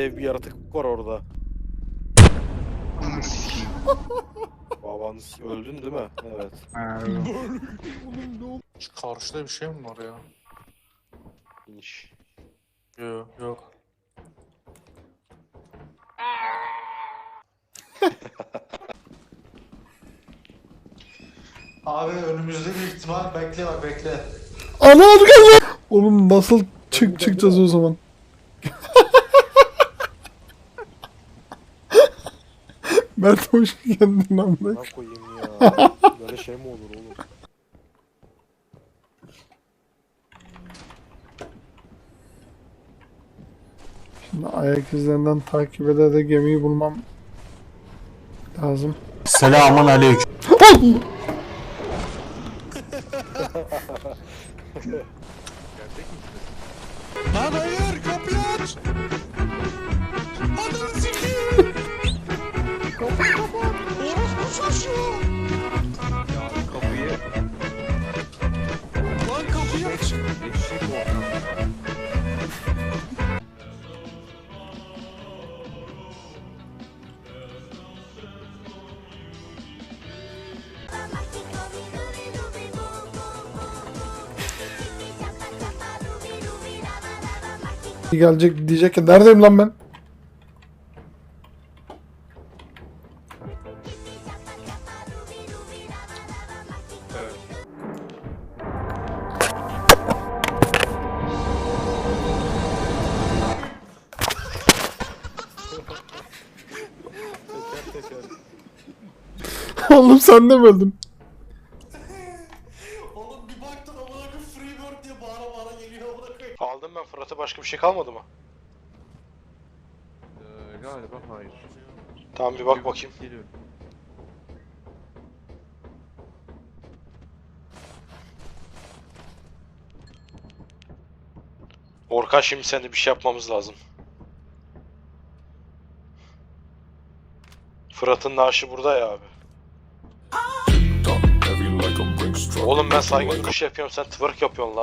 Dev bir yaratık var orada. Babanız öldün değil mi? Evet. Şu karşıda bir şey mi var ya? İniş. Yok yok. Abi önümüzde bir ihtimal bekle bak bekle. Ana adı geldi. Oğlum nasıl çık çıkacağız o zaman? Mert hoş geldin amına. Ne koyayım ya. Böyle şey mi olur oğlum? Şimdi ayak izlerinden takip eder de gemiyi bulmam lazım. Selamun aleyküm. Lan hayır kapıyı aç! Orospu çocuğu! Kapıyı Lan kapıyı aç! eşek. Gelecek diyecek ki neredeyim lan ben? Oğlum sen de mi öldün? Oğlum bir baktın amına koyayım Freebird diye bağıra bağıra geliyor amına koyayım. Aldım ben Fırat'a başka bir şey kalmadı mı? Ee, galiba hayır. Tamam bir bak bakayım. Geliyorum. Orkan şimdi seninle bir şey yapmamız lazım. Fırat'ın naaşı burada ya abi. Oğlum ben saygı duruşu yapıyorum sen twerk yapıyorsun lan.